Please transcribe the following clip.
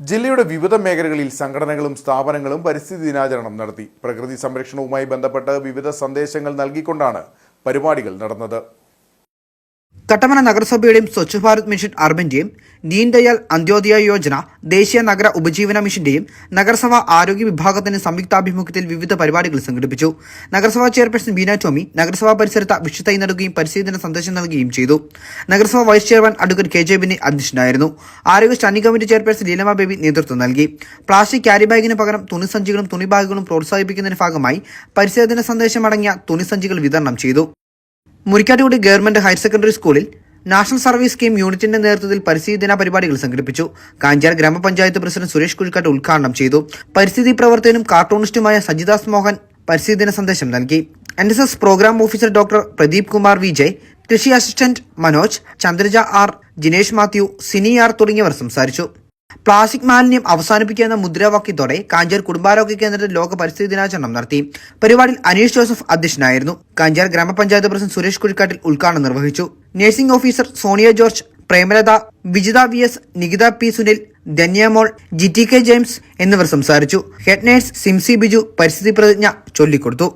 ജില്ലയുടെ വിവിധ മേഖലകളിൽ സംഘടനകളും സ്ഥാപനങ്ങളും പരിസ്ഥിതി ദിനാചരണം നടത്തി. പ്രകൃതി സംരക്ഷണവുമായി ബന്ധപ്പെട്ട് വിവിധ സന്ദേശങ്ങൾ നൽകിക്കൊണ്ടാണ് പരിപാടികൾ നടന്നത്. കട്ടപ്പന നഗരസഭയുടെയും സ്വച്ഛ് ഭാരത് മിഷൻ അർബന്റെയും ദീൻ ദയാൽ അന്ത്യോദയ യോജന ദേശീയ നഗര ഉപജീവന മിഷന്റെയും നഗരസഭ ആരോഗ്യ വിഭാഗത്തിന്റെ സംയുക്താഭിമുഖ്യത്തിൽ വിവിധ പരിപാടികൾ സംഘടിപ്പിച്ചു. നഗരസഭാ ചെയർപേഴ്സൺ ബീന ടോമി നഗരസഭാ പരിസരത്ത് വിഷുതൈ നടുകയും പരിശീലന സന്ദേശം നൽകുകയും ചെയ്തു. നഗരസഭാ vice chairman advocate K J Binny അധ്യക്ഷനായിരുന്നു. ആരോഗ്യ standing committee chairperson Leelama Baby നേതൃത്വം നൽകി. പ്ലാസ്റ്റിക് ക്യാരി ബാഗിന് പകരം തുണിസഞ്ചികളും തുണിബാഗുകളും പ്രോത്സാഹിപ്പിക്കുന്നതിന് ഭാഗമായി പരിശീലന ദിന സന്ദേശം അടങ്ങിയ തുണിസഞ്ചികൾ വിതരണം ചെയ്തു. മുരിക്കാട്ടുകുടി ഗവൺമെന്റ് ഹയർ സെക്കൻഡറി സ്കൂളിൽ നാഷണൽ സർവീസ് സ്കീം യൂണിറ്റിന്റെ നേതൃത്വത്തിൽ പരിസ്ഥിതി ദിന പരിപാടികൾ സംഘടിപ്പിച്ചു. കാഞ്ചാർ ഗ്രാമപഞ്ചായത്ത് പ്രസിഡന്റ് സുരേഷ് കുഴിക്കാട്ട് ഉദ്ഘാടനം ചെയ്തു. പരിസ്ഥിതി പ്രവർത്തകനും കാർട്ടൂണിസ്റ്റുമായ സജിദാസ് മോഹൻ പരിസ്ഥിതി ദിന സന്ദേശം നൽകി. N S S programme officer doctor Pradeep Kumar Vijay കൃഷി assistant Manoj Chandraja R Jinesh Mathew Sini R തുടങ്ങിയവർ സംസാരിച്ചു. പ്ലാസ്റ്റിക് മാലിന്യം അവസാനിപ്പിക്കുന്ന മുദ്രാവാക്യത്തോടെ കാഞ്ചാർ കുടുംബാരോഗ്യ കേന്ദ്രത്തിൽ ലോക പരിസ്ഥിതി ദിനാചരണം നടത്തി. പരിപാടിയിൽ അനീഷ് ജോസഫ് അധ്യക്ഷനായിരുന്നു. കാഞ്ചാർ ഗ്രാമപഞ്ചായത്ത് പ്രസിഡന്റ് സുരേഷ് കുഴിക്കാട്ടിൽ ഉദ്ഘാടനം നിർവഹിച്ചു. Nursing officer Sonia George Premalatha Vijitha V S Nikitha P Sunil Dhanyamol G T K James എന്നിവർ സംസാരിച്ചു. ഹെഡ് നേഴ്സ് സിംസി ബിജു പരിസ്ഥിതി പ്രതിജ്ഞ ചൊല്ലിക്കൊടുത്തു.